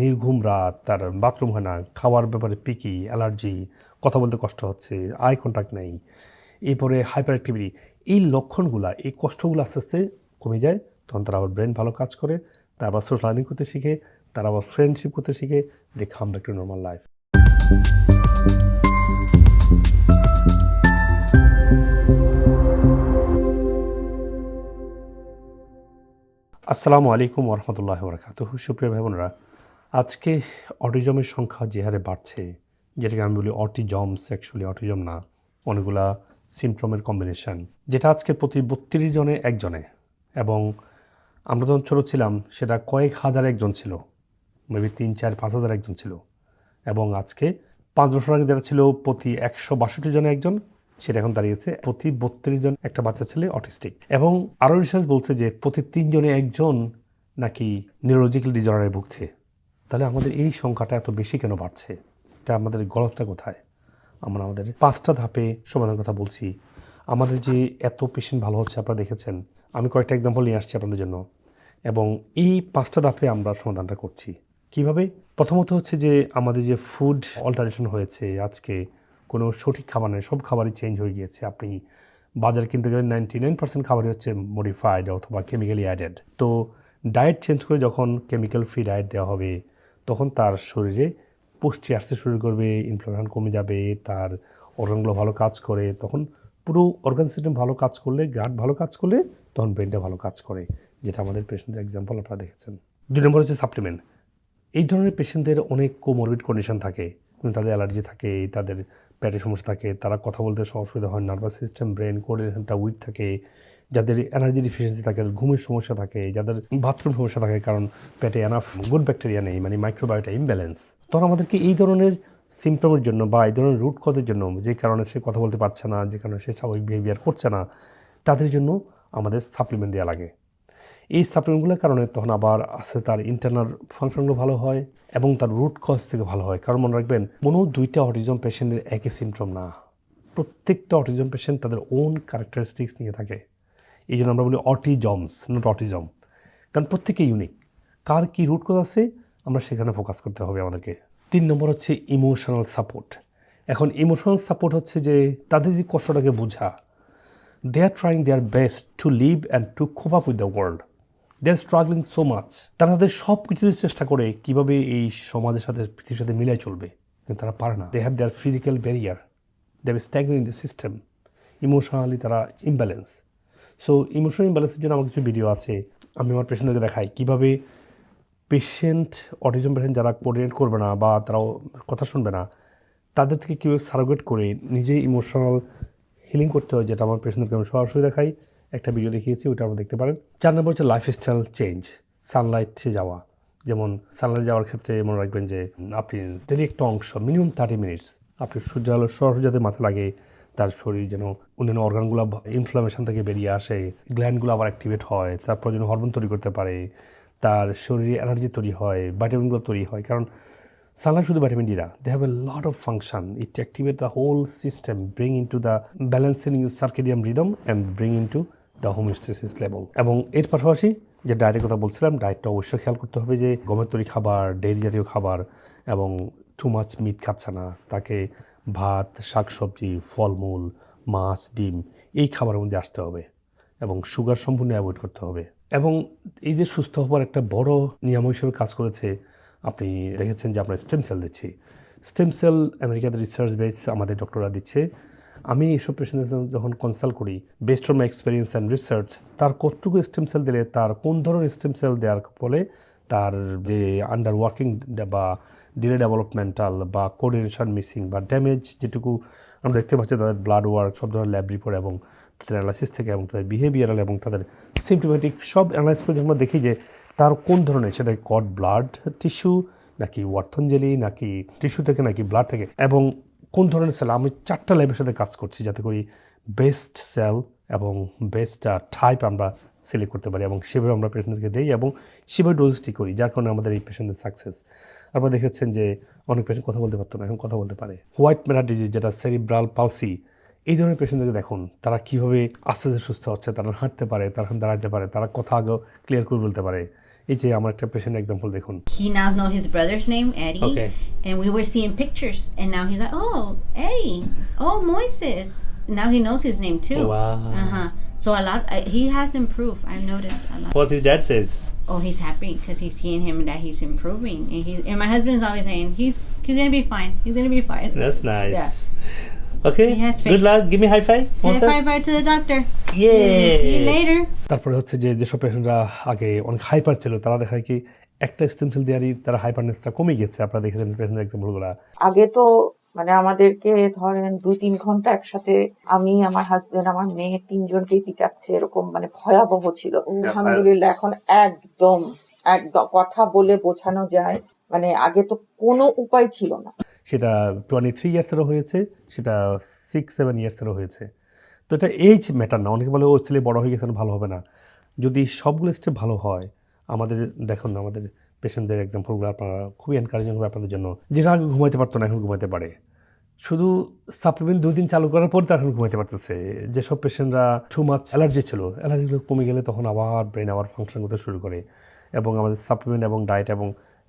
নির্ঘুম রাত, তার বাথরুম হয় না, খাওয়ার ব্যাপারে পিকি, অ্যালার্জি, কথা বলতে কষ্ট হচ্ছে, আই কন্ট্যাক্ট নেই। এরপরে হাইপার অ্যাক্টিভিটি এই লক্ষণগুলা, এই কষ্টগুলো আস্তে আস্তে কমে যায়, তখন তারা আবার ব্রেন ভালো কাজ করে, তারা আবার সোশ্যালাইজিং করতে শিখে, তারা আবার ফ্রেন্ডশিপ করতে শিখে, দে খাম ব্যাক টু নর্মাল লাইফ আসসালামু আলাইকুম ওরহমতুল্লাহ বরকাত সুপ্রিয় ভাই বোনেরা আজকে অটিজমের সংখ্যা যে হারে বাড়ছে, যেটাকে আমি বলি অটিজমস অ্যাকচুয়ালি অটিজম না, অনেকগুলা সিমট্রমের কম্বিনেশন যেটা আজকে প্রতি বত্রিশ জনে একজনে। এবং আমরা যখন ছোটো ছিলাম, সেটা কয়েক হাজার একজন ছিল মেবি তিন, চার, পাঁচ হাজার একজন ছিল। এবং আজকে পাঁচ বছর আগে যেটা ছিল, প্রতি একশো বাষট্টি জনে একজন, সেটা এখন দাঁড়িয়েছে প্রতি বত্রিশ জন একটা বাচ্চা ছেলে অটিস্টিক এবং আরও রিসার্চ বলছে যে প্রতি তিনজনে একজন নাকি নিউরোলজিক্যাল ডিজর্ডারে ভুগছে। তাহলে আমাদের এই সংখ্যাটা এত বেশি কেন বাড়ছে? এটা আমাদের গলতটা কোথায়? আমরা আমাদের পাঁচটা ধাপে সমাধানের কথা বলছি। আমাদের যে এত পেশেন্ট ভালো হচ্ছে আপনারা দেখেছেন। আমি কয়েকটা এক্সাম্পল নিয়ে আসছি আপনাদের জন্য। এবং এই পাঁচটা ধাপে আমরা সমাধানটা করছি। কীভাবে? প্রথমত হচ্ছে যে আমাদের যে ফুড অল্টারেশন হয়েছে আজকে, কোনো সঠিক খাবার নেই, সব খাবারই চেঞ্জ হয়ে গিয়েছে। আপনি বাজারে কিনতে গেলে নাইনটি নাইন পার্সেন্ট খাবারই হচ্ছে মডিফাইড অথবা কেমিক্যালি অ্যাডেড তো ডায়েট চেঞ্জ করে যখন কেমিক্যাল ফ্রি ডায়েট দেওয়া হবে তখন তার শরীরে পুষ্টি আসতে শুরু করবে ইনফ্লামেশন কমে যাবে, তার অর্গানগুলো ভালো কাজ করে, তখন পুরো অর্গান সিস্টেম ভালো কাজ করলে গাট ভালো কাজ করলে, তখন ব্রেনটা ভালো কাজ করে, যেটা আমাদের পেশেন্টের এক্সাম্পল আপনারা দেখেছেন। দুই নম্বর হচ্ছে সাপ্লিমেন্ট এই ধরনের পেশেন্টদের অনেক কোমরবিড কন্ডিশন থাকে তাদের অ্যালার্জি থাকে, তাদের পেটের সমস্যা থাকে, তারা কথা বলতে অসুবিধা হয় নার্ভাস সিস্টেম ব্রেন কোঅর্ডিনেশনটা উইক থাকে যাদের এনার্জি ডিফিসিয়েন্সি থাকে ঘুমের সমস্যা থাকে, যাদের বাথরুম সমস্যা থাকে, কারণ পেটে এনাফ গুড ব্যাকটেরিয়া নেই মানে মাইক্রোবায়োটা ইমব্যালেন্স তখন আমাদেরকে এই ধরনের সিমটমের জন্য বা এই ধরনের রুট কজের জন্য, যে কারণে সে কথা বলতে পারছে না, যে কারণে সে স্বাভাবিক বিহেভিয়ার করছে না, তাদের জন্য আমাদের সাপ্লিমেন্ট দেওয়া লাগে। এই সাপ্লিমেন্টগুলোর কারণে তখন আবার আসে তার ইন্টারনাল ফাংশনগুলো ভালো হয় এবং তার রুট কজ থেকে ভালো হয়। কারণ মনে রাখবেন, কোনো দুইটা অটিজম পেশেন্টের একই সিমটম না। প্রত্যেকটা অটিজম পেশেন্ট তাদের ওন ক্যারেক্টারিস্টিক্স নিয়ে থাকে। এই জন্য আমরা বলি অটিজমস নট অটিজম কারণ প্রত্যেকে ইউনিক কার কি রুট কজ আছে? আমরা সেখানে ফোকাস করতে হবে আমাদেরকে। তিন নম্বর হচ্ছে ইমোশনাল সাপোর্ট এখন ইমোশনাল সাপোর্ট হচ্ছে যে তাদের যে কষ্টটাকে বোঝা। They are trying their best to live and to cope up with the world they are struggling so much তারা তাদের সব কিছুতে চেষ্টা করে কীভাবে এই সমাজের সাথে, পৃথিবীর সাথে মিলাই চলবে। কিন্তু তারা পারে না। They have their physical barrier they have stagnating the system emotionally তারা ইমব্যালেন্স সো ইমোশনাল ইমব্যালেন্সের জন্য আমার কিছু ভিডিও আছে। আমি আমার পেশেন্টদেরকে দেখাই। কীভাবে পেশেন্ট অটিজম পেশেন্ট যারা কোঅর্ডিনেট করবে না বা তারাও কথা শুনবে না তাদের থেকে কীভাবে সার্ভেট করে নিজেই ইমোশনাল হিলিং করতে হয় যেটা আমার পেশেন্টদেরকে আমি সরাসরি দেখাই। একটা ভিডিও দেখিয়েছি ওটা আপনারা দেখতে পারেন। চার নম্বর হচ্ছে লাইফস্টাইল চেঞ্জ সানলাইটে যাওয়া। যেমন সানলাইট যাওয়ার ক্ষেত্রে মনে রাখবেন যে, আপনি যদি একটা অংশ মিনিমাম থার্টি মিনিটস আপনি সূর্য আলো সরাসরি যাতে মাথা লাগে তার শরীর যেন অন্যান্য অর্গানগুলো ইনফ্লামেশন থেকে বেরিয়ে আসে গ্ল্যান্ডগুলো আবার অ্যাক্টিভেট হয়, তারপর যেন হরমোন তৈরি করতে পারে, তার শরীরে এনার্জি তৈরি হয় ভাইটামিনগুলো তৈরি হয়। কারণ সানলাইট শুধু vitamin D they have a lot of function it activate the whole system bring into the balancing you circadian rhythm and bring into the homeostasis level এবং এর পাশাপাশি যে ডায়েটের কথা বলছিলাম ডায়েটটা অবশ্যই খেয়াল করতে হবে যে গমের তৈরি খাবার ডেইরি জাতীয় খাবার এবং টু মাছ মিট খাচ্ছে না, তাকে ভাত, শাকসবজি, ফলমূল, মাছ, ডিম, এই খাবারের মধ্যে আসতে হবে এবং সুগার সম্পূর্ণ অ্যাভয়েড করতে হবে। এবং এই যে সুস্থ হবার একটা বড় নিয়ম হিসেবে কাজ করেছে, আপনি দেখেছেন যে আমরা স্টেম সেল দিচ্ছি। স্টেম সেল আমেরিকাতে রিসার্চ বেস আমাদের ডক্টররা দিচ্ছে। আমি এইসব পেশেন্টদের যখন কনসাল্ট করি best on my experience and research তার কতটুকু স্টেম সেল দিলে, তার কোন ধরনের স্টেম সেল দেওয়ার ফলে তার যে আন্ডার ওয়ার্কিং বা ডিলে ডেভেলপমেন্টাল বা কোঅর্ডিনেশন মিসিং বা ড্যামেজ যেটুকু আমরা দেখতে পাচ্ছি তাদের ব্লাড ওয়ার্ক সব ধরনের ল্যাব রিপোর্ট এবং তাদের অ্যানালাইসিস থেকে এবং তাদের বিহেভিয়ারাল এবং তাদের সিমটোমেটিক সব অ্যানালাইস করে আমরা দেখি যে তার কোন ধরনের, সেটা কট ব্লাড টিস্যু নাকি ওয়ার্থঞ্জলি নাকি টিস্যু থেকে, নাকি ব্লাড থেকে, এবং কোন ধরনের সেল আমি চারটা ল্যাবের সাথে কাজ করছি যাতে করি বেস্ট সেল এবং বেস্ট টাইপ আমরা সিলেক্ট করতে পারি এবং সেভাবে আমরা পেশেন্টদেরকে দিই এবং সেভাবে ডোজটি করি যার কারণে আমাদের এই পেশেন্টের সাকসেস আপনারা দেখেছেন যে অনেক পেশেন্ট কথা বলতে পারতো না এখন কথা বলতে পারে হোয়াইট ম্যাটার ডিজিজ যেটা সেরিব্রাল পালসি এই ধরনের পেশেন্টদেরকে দেখুন তারা কীভাবে আস্তে আস্তে সুস্থ হচ্ছে তারা হাঁটতে পারে তারা দাঁড়াতে পারে তারা কথা আগেও ক্লিয়ার করে বলতে পারে এই যে আমার একটা পেশেন্ট এক্সাম্পল দেখুন He now know his brother's name, Eddie. Okay. And we were seeing pictures, and now he's like, "Oh, Eddie. Oh, Moises." Now he knows his name too. Wow. Uh huh. So a lot. Uh, he has improved. I've noticed a lot. What his dad says Oh, he's happy because he's seeing him that he's improving, and he and my husband's always saying he's he's gonna be fine. He's gonna be fine. That's nice. Yeah. Okay. He has Good faith. luck. Give me high five. Say Moses. bye bye to the doctor. Yeah. See you later. তারপরে হচ্ছে যে যেসব পেশেন্টরা আগে অনেক hyper ছিল তারা দেখা যায় কি একটা স্টেম সেল দেওয়ারই তারা হাইপারনেসটা কমে গেছে আপনারা দেখেছেন পেশেন্টের এক্সাম্পলগুলো আগে তো মানে আমাদেরকে ধরেন দুই তিন ঘণ্টা একসাথে আমি আমার হাজবেন্ড আমার মেয়ে তিনজনকেই পিটাচ্ছে এরকম মানে ভয়াবহ ছিল। আলহামদুলিল্লাহ এখন একদম একদম কথা বলে বোঝানো যায়। মানে আগে তো কোনো উপায় ছিল না। সেটা টোয়েন্টি থ্রি ইয়ার্সেরও হয়েছে সেটা সিক্স সেভেন ইয়ার্সেরও হয়েছে। তো এটা এইজ ম্যাটার না। অনেকে বলে ও ছেলে বড় হয়ে গেছে ভালো হবে না। যদি সবগুলো স্টেপ ভালো হয় আমাদের দেখুন না আমাদের পেশেন্টদের এক্সাম্পলগুলো আপনারা খুবই এনকারেজিং হবে আপনাদের জন্য। যেটা আগে ঘুমাইতে পারতো না, এখন ঘুমাইতে পারে। শুধু সাপ্লিমেন্ট দুই দিন চালু করার পর তার এখন ঘুমাইতে পারতেছে। যেসব পেশেন্টরা টু মাছ অ্যালার্জি ছিল অ্যালার্জিগুলো কমে গেলে তখন আবার ব্রেন আবার ফাংশন করতে শুরু করে। এবং আমাদের সাপ্লিমেন্ট এবং ডায়েট এবং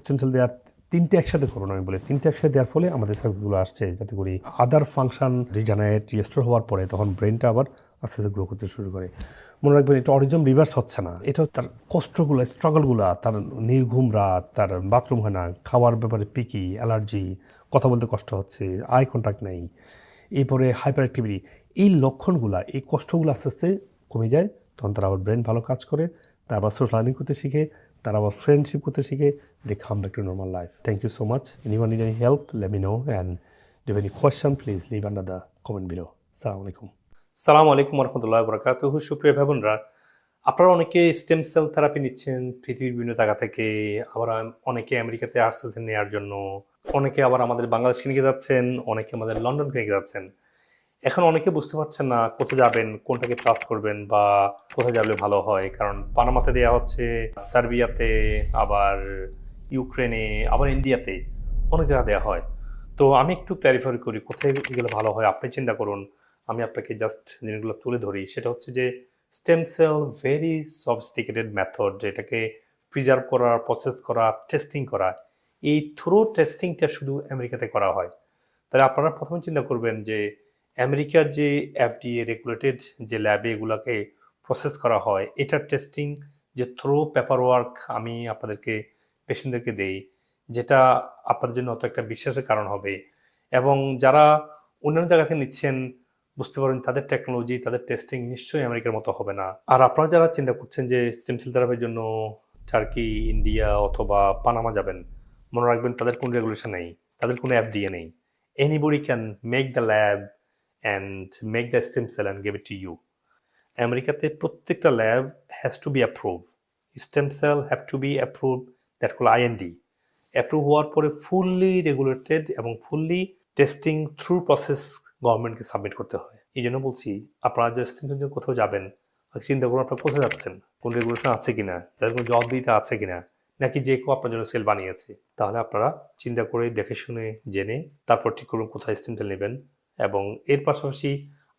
স্টেম সেল দেওয়ার তিনটে একসাথে করুন আমি বলি। তিনটে একসাথে দেওয়ার ফলে আমাদের সাকসেসগুলো আসছে। যাতে করি আদার ফাংশন রিজানারেট রিস্টোর হওয়ার পরে তখন ব্রেনটা আবার আস্তে আস্তে গ্রো করতে শুরু করে। মনে রাখবেন, এটা অরিজম রিভার্স হচ্ছে না। এটা তার কষ্টগুলো স্ট্রাগলগুলো তার নির্ঘুম রাত, তার বাথরুম হয় না, খাওয়ার ব্যাপারে পিকি অ্যালার্জি কথা বলতে কষ্ট হচ্ছে আই কন্ট্যাক্ট নেই, এরপরে হাইপার অ্যাক্টিভিটি এই লক্ষণগুলো, এই কষ্টগুলো আস্তে আস্তে কমে যায়, তখন তারা আবার ব্রেন ভালো কাজ করে, তারা আবার সোশ্যালাইজিং করতে শিখে, তারা আবার ফ্রেন্ডশিপ করতে শিখে they come back to normal life thank you so much anyone need any help let me know and do any question please leave under the comment below সালাম আলাইকুম সালাম আলাইকুম রহমতুল্লাহ বরকাত সুপ্রিয় ভাই বোনরা আপনারা অনেকে স্টেম সেল থেরাপি নিচ্ছেন, পৃথিবীর বিভিন্ন জায়গা থেকে। আবার অনেকে আমেরিকাতে আসতেছেন নেওয়ার জন্য। অনেকে আবার আমাদের বাংলাদেশ ক্লিনিকে যাচ্ছেন, অনেকে আমাদের লন্ডন ক্লিনিকে যাচ্ছেন। এখন অনেকে বুঝতে পারছেন না কোথায় যাবেন, কোনটাকে ট্রাস্ট করবেন বা কোথায় যাবে ভালো হয়। কারণ পানামাতে দেওয়া হচ্ছে, সার্বিয়াতে, আবার ইউক্রেনে, আবার ইন্ডিয়াতে অনেক জায়গা দেওয়া হয়। তো আমি একটু ক্ল্যারিফাই করি, কোথায় গেলে ভালো হয়? আপনি চিন্তা করুন। আমি আপনাকে জাস্ট জিনিসগুলো তুলে ধরি। সেটা হচ্ছে যে stem cell very sophisticated method যেটাকে প্রিজার্ভ করা প্রসেস করা টেস্টিং করা, এই থ্রো টেস্টিংটা শুধু আমেরিকাতে করা হয়। তাহলে আপনারা প্রথমে চিন্তা করবেন যে আমেরিকার যে এফডিএ রেগুলেটেড যে ল্যাবে এগুলোকে প্রসেস করা হয় এটার টেস্টিং যে থ্রো পেপার ওয়ার্ক আমি আপনাদেরকে পেশেন্টদেরকে দেই, যেটা আপনাদের জন্য অত একটা বিশ্বাসের কারণ হবে। এবং যারা অন্যান্য জায়গাতে নিচ্ছেন বুঝতে পারেন তাদের টেকনোলজি তাদের টেস্টিং নিশ্চয়ই আমেরিকার মতো হবে না। আর আপনারা যারা চিন্তা করছেন যে স্টেম সেল থেরাপির জন্য টার্কি ইন্ডিয়া অথবা পানামা যাবেন, মনে রাখবেন তাদের কোনো রেগুলেশন নেই, তাদের কোনো এফডিএ নেই। Anybody can make the lab and make the stem cell and give it to you আমেরিকাতে প্রত্যেকটা lab has to be approve stem cell have to be approve that call IND approve হওয়ার পরে fully regulated এবং fully testing through process গভর্নমেন্টকে submit করতে হয়। এই জন্য বলছি, আপনারা স্টেমের জন্য কোথাও যাবেন চিন্তা করুন আপনারা কোথায় যাচ্ছেন, কোন রেগুলেশন আছে কিনা তাদের কোনো জবাবদিহিতা আছে কিনা, নাকি যে কেউ আপনার জন্য সেল বানিয়েছে, তাহলে আপনারা চিন্তা করে দেখে শুনে, জেনে তারপর ঠিক করুন কোথায় স্টেম নেবেন এবং এর পাশাপাশি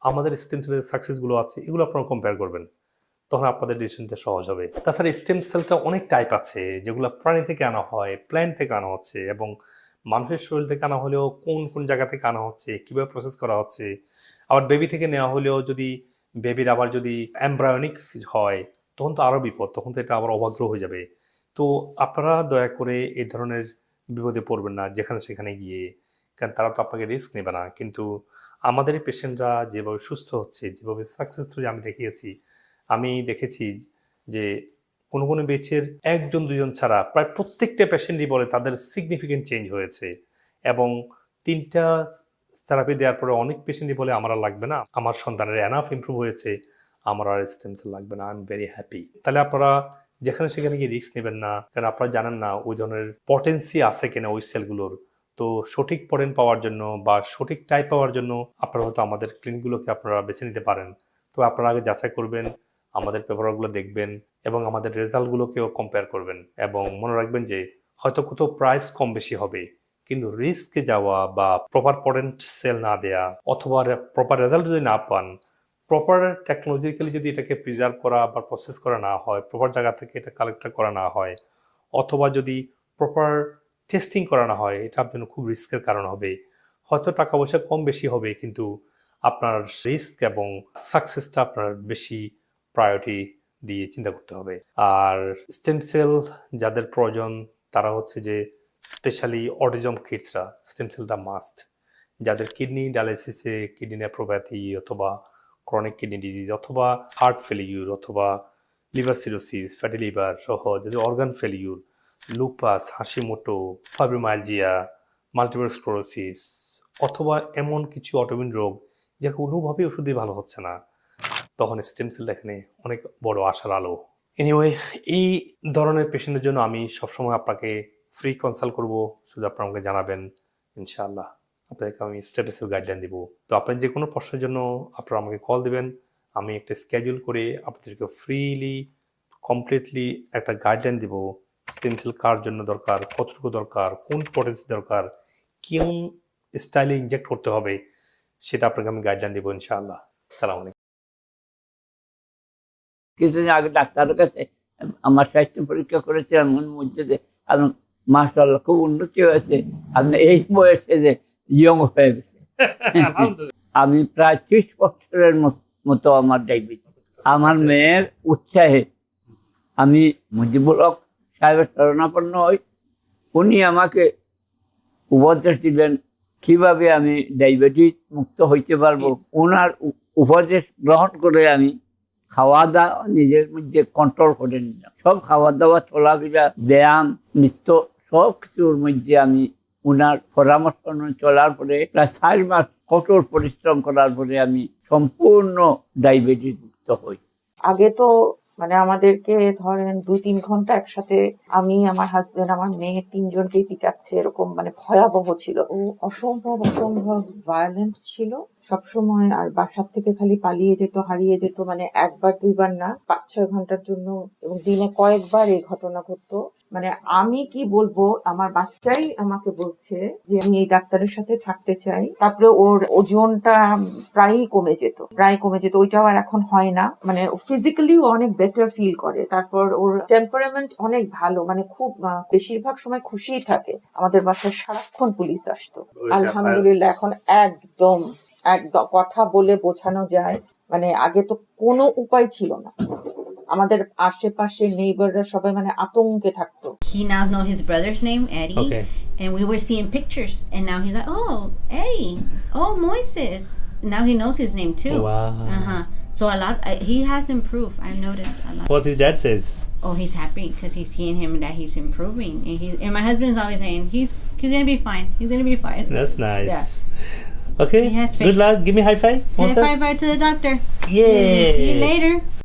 আমাদের স্টেম সেলের সাকসেসগুলো আছে, এগুলো আপনারা কম্পেয়ার করবেন, তখন আপনাদের ডিসিশনটা সহজ হবে। তাছাড়া স্টেম সেলটা অনেক টাইপ আছে, যেগুলো প্রাণী থেকে আনা হয় প্ল্যান্ট থেকে আনা হচ্ছে এবং মানুষের শরীর থেকে আনা হলেও কোন কোন জায়গা থেকে আনা হচ্ছে, কীভাবে প্রসেস করা হচ্ছে? আবার বেবি থেকে নেওয়া হলেও যদি বেবির আবার যদি অ্যাম্ব্রায়নিক হয়, তখন তো আরও বিপদ, তখন তো এটা আবার অবাগ্র হয়ে যাবে। তো আপনারা দয়া করে এই ধরনের বিপদে পড়বেন না, যেখানে সেখানে গিয়ে। কারণ তারা তো আপনাকে রিস্ক নেবে না। কিন্তু আমাদের পেশেন্টরা যেভাবে সুস্থ হচ্ছে, যেভাবে সাকসেস স্টোরি আমি দেখিয়েছি, আমি দেখেছি যে কোনো কোনো বেচের একজন দুজন ছাড়া প্রায় প্রত্যেকটা পেশেন্টই বলে তাদের সিগনিফিকেন্ট চেঞ্জ হয়েছে। এবং তিনটা থেরাপি দেওয়ার পরে অনেক পেশেন্টই বলে, আমার আর লাগবে না। আমার সন্তানের এনাফ ইমপ্রুভ হয়েছে। আমার আর স্টেম সেল লাগবে না। আই এম ভেরি হ্যাপি তাহলে আপনারা যেখানে সেখানে গিয়ে রিস্ক নেবেন না। কারণ আপনারা জানেন না ওই ধরনের পটেন্সি আছে কিনা ওই সেলগুলোর তো সঠিক পটেন পাওয়ার জন্য বা সঠিক টাইপ পাওয়ার জন্য আপনারা হয়তো আমাদের ক্লিনিকগুলোকে আপনারা বেছে নিতে পারেন। তো আপনারা আগে যাচাই করবেন, আমাদের পেপারগুলো দেখবেন এবং আমাদের রেজাল্টগুলোকেও কম্পেয়ার করবেন এবং মনে রাখবেন যে হয়তো কোথাও প্রাইস কম বেশি হবে, কিন্তু রিস্কে যাওয়া বা প্রপার পটেন্ট সেল না দেয়া অথবা প্রপার রেজাল্ট যদি না পান প্রপার টেকনোলজিক্যালি যদি এটাকে প্রিজার্ভ করা বা প্রসেস করা না হয় প্রপার জায়গা থেকে এটা কালেক্ট করা না হয়, অথবা যদি প্রপার টেস্টিং করা না হয়, এটা আপনার খুব রিস্কের কারণ হবে। হয়তো টাকা পয়সা কম বেশি হবে, কিন্তু আপনার রিস্ক এবং সাকসেসটা আপনার বেশি প্রায়োরিটি দিয়ে চিন্তা করতে হবে। আর স্টেম সেল যাদের প্রয়োজন, তারা হচ্ছে যে স্পেশালি অটিজম কিডসরা স্টেম সেলটা মাস্ট যাদের কিডনি ডায়ালিসিসে কিডনি নেপ্রোপ্যাথি অথবা ক্রনিক কিডনি ডিজিজ অথবা হার্ট ফেলিউর অথবা লিভার সিরোসিস ফ্যাটি লিভার সহ যদি organ failure lupus Hashimoto fibromyalgia multiple sclerosis অথবা এমন কিছু অটোমিন রোগ যা কোনোভাবেই ওষুধ দিয়ে ভালো হচ্ছে না। তখন স্টেম সেল এখানে অনেক বড় আশার আলো। এনিওয়ে এই ধরনের পেশেন্টের জন্য আমি সবসময় আপনাকে ফ্রি কনসাল্ট করব, শুধু আপনারা আমাকে জানাবেন, ইনশাআল্লাহ। আপনাদেরকে আমি স্টেপ স্টেপ গাইডলাইন দিব। তো আপনার যে কোনো প্রশ্নের জন্য আপনারা আমাকে কল দিবেন, আমি একটা স্কেডিউল করে আপনাদেরকে ফ্রিলি কমপ্লিটলি একটা গাইডলাইন দিব স্টেম সেল কার জন্য দরকার, কতটুকু দরকার, কোন পটেন্সি দরকার কোন স্টাইলে ইনজেক্ট করতে হবে, সেটা আপনাকে আমি গাইডলাইন দিব, ইনশাআল্লাহ। সালাম আলাইকুম। কিছুদিন আগে ডাক্তারের কাছে আমার স্বাস্থ্য পরীক্ষা করেছিলাম মন মধ্যে যে কারণ মাসাল্লাহ খুব উন্নতি হয়েছে। আপনি এই বয়সে যে ইয়ং হয়ে গেছে। আমি প্রায় ত্রিশ বছরের মতো আমার ডায়াবেটিস আমার মেয়ের উৎসাহে আমি মুজিবুল হক সাহেবের শরণাপন্ন হই। উনি আমাকে উপদেশ দিলেন কীভাবে আমি ডায়াবেটিস মুক্ত হইতে পারব? ওনার উপদেশ গ্রহণ করে আমি খাওয়া দাওয়া নিজের মধ্যে কন্ট্রোল করে নিলাম। সব খাওয়া দাওয়া চলাফেরা ব্যায়াম নৃত্য সব কিছুর মধ্যে আমি ওনার পরামর্শ চলার পরে প্রায় চার মাস কঠোর পরিশ্রম করার পরে আমি সম্পূর্ণ ডায়াবেটিস মুক্ত হই। আগে তো মানে আমাদেরকে ধরেন দুই তিন ঘণ্টা একসাথে আমি আমার হাজবেন্ড আমার মেয়ে তিনজনকেই পিটাচ্ছে এরকম মানে ভয়াবহ ছিল। ও অসম্ভব অসম্ভব ভায়োলেন্ট ছিল। সবসময় আর বাসার থেকে খালি পালিয়ে যেত হারিয়ে যেত মানে একবার দুইবার না পাঁচ ছয় ঘণ্টার জন্য এবং দিনে কয়েকবার এই ঘটনা ঘটতো। মানে আমি কি বলব আমার বাচ্চাই আমাকে বলছে যে আমি এই ডাক্তারের সাথে থাকতে চাই। তারপরে ওর ওজনটা প্রায়ই কমে যেত প্রায় কমে যেত। ওইটাও আর এখন হয় না। মানে ফিজিক্যালি অনেক বেটার ফিল করে। তারপর ওর টেম্পারামেন্ট অনেক ভালো। মানে খুব বেশিরভাগ সময় খুশিই থাকে। আমাদের বাসায় সারাক্ষণ পুলিশ আসতো। আলহামদুলিল্লাহ এখন একদম একদম কথা বলে বোঝানো যায় মানে আগে তো কোনো উপায় ছিল না আমাদের আশেপাশে নেইবাররা সবাই মানে আতঙ্কে থাকতো He now knows his brother's name, Eddie. Okay. And we were seeing pictures, and now he's like, "Oh, Eddie. Oh, Moises." Now he knows his name too. Wow. Uh huh. So a lot. Uh, he has improved. I've noticed a lot. What his dad says. Oh, he's happy because he's seeing him that he's improving, and he and my husband's always saying he's he's gonna be fine. He's gonna be fine. That's nice. Yeah. Okay. Has Good luck. Give me high five. Say bye bye to the doctor. Yay. See you later.